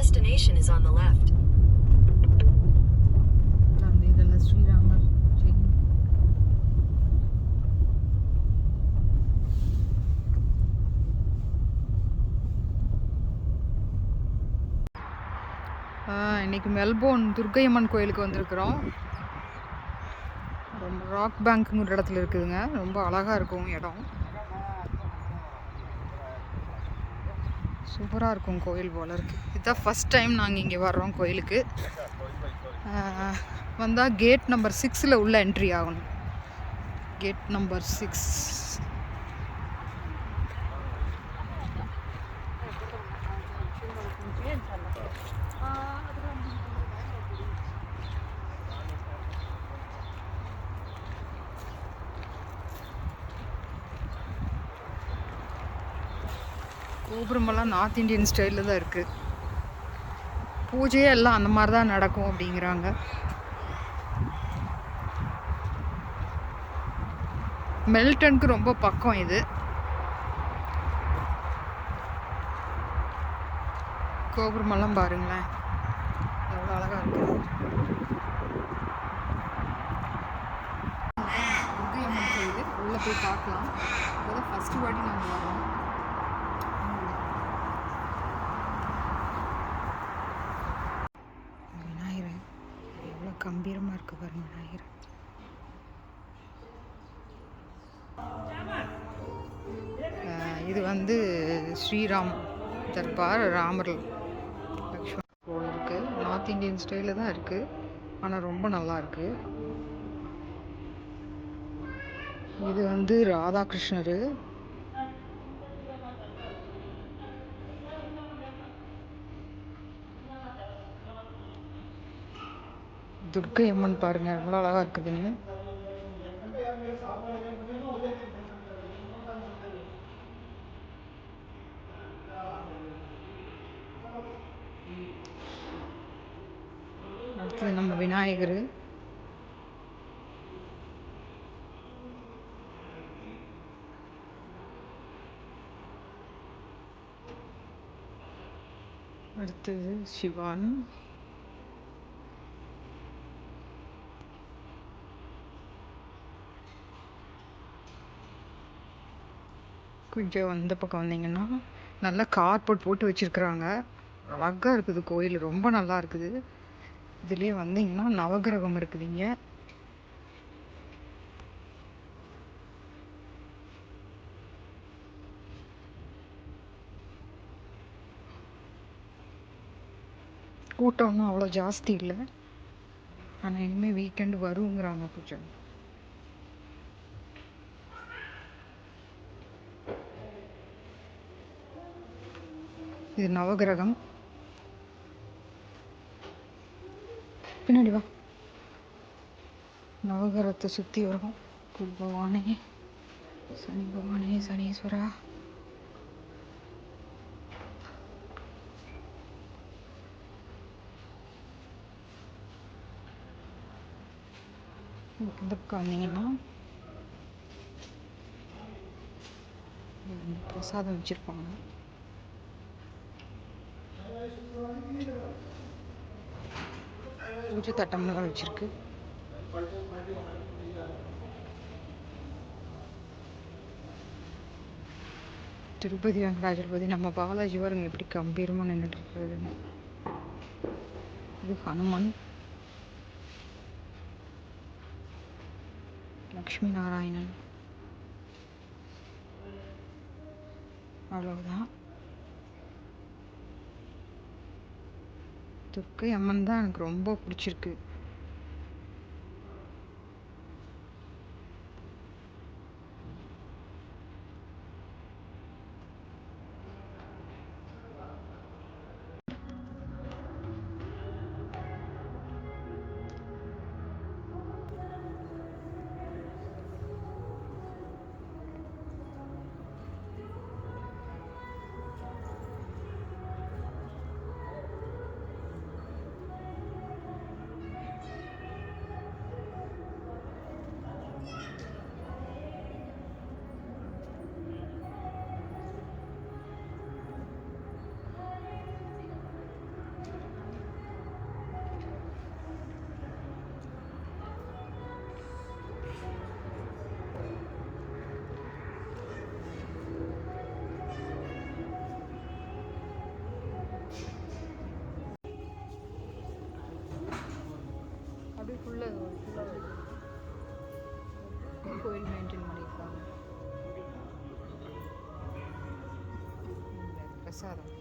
destination is on the left. இன்றைக்கி Melbourne Durgaiamman கோயிலுக்கு வந்திருக்கிறோம். ரொம்ப ராக் பேங்க்குங்கிற இடத்துல இருக்குதுங்க. ரொம்ப அழகாக இருக்கும் இடம். சூப்பராக இருக்கும் கோயில் போல் இருக்குது இதுதான் ஃபஸ்ட் டைம் நாங்கள் இங்கே வர்றோம் கோயிலுக்கு. வந்தால் கேட் நம்பர் சிக்ஸில் உள்ள என்ட்ரி ஆகணும். கேட் நம்பர் சிக்ஸ் கோபுரமெல்லாம் நார்த் இந்தியன் ஸ்டைலில் தான் இருக்குது பூஜையே எல்லாம் அந்த மாதிரி தான் நடக்கும் அப்படிங்கிறாங்க. மெல்டனுக்கு ரொம்ப பக்கம் இது. கோபுரமெல்லாம் பாருங்களேன். எவ்வளோ அழகாக இருக்குது துர்க்கையம்மன் கோயில். உள்ளே போய் பார்க்கலாம். இப்போதான் ஃபஸ்ட்டு வாட்டி நாங்கள் வரோம் விநாயகர் எவ்வளோ கம்பீரமாக இருக்கு பாருங்க விநாயகர். இது வந்து ஸ்ரீராம் தர்பார் ராமர் லக்ஷ்மண் கோவில் இருக்குது நார்த் இந்தியன் ஸ்டைலில் தான் இருக்குது ஆனால் ரொம்ப நல்லா இருக்குது இது வந்து ராதாகிருஷ்ணர். துர்க்கை அம்மன் பாருங்க எவ்வளோ அழகா இருக்குதுன்னு. அடுத்தது நம்ம விநாயகர். அடுத்தது சிவான். கொஞ்சம் இந்த பக்கம் வந்தீங்கன்னா நல்லா கார்போர்ட் போட்டு வச்சிருக்கிறாங்க. அழகாக இருக்குது கோயில் ரொம்ப நல்லா இருக்குது. இதுலேயே வந்தீங்கன்னா நவகிரகம் இருக்குதுங்க கூட்டம் ஒன்றும் அவ்வளோ ஜாஸ்தி இல்லை. ஆனால் இனிமேல் வீக்கெண்டு வருங்கிறாங்க கொஞ்சம் இது நவகிரகம். பின்னாடி வா. நவகிரகத்தை சுற்றி வரும் குரு பகவானே சனி பகவானே சனீஸ்வரா. இந்த வந்தீங்கன்னா பிரசாதம் வச்சுருப்பாங்க. பூஜை தட்டம்லாம் வச்சுருக்கு. திருப்பதி வெங்கடாஜலபதி நம்ம பாலாஜி பாருங்க எப்படி கம்பீரமாக நின்றுட்டு இருக்காருன்னு இது ஹனுமன். லக்ஷ்மி நாராயணன். அவ்வளவுதான். துர்க்கை அம்மன் தான் எனக்கு ரொம்ப பிடிச்சிருக்கு. கோயில் மெயின்டைன் பண்ணியிருக்காங்க பிரசாதம்.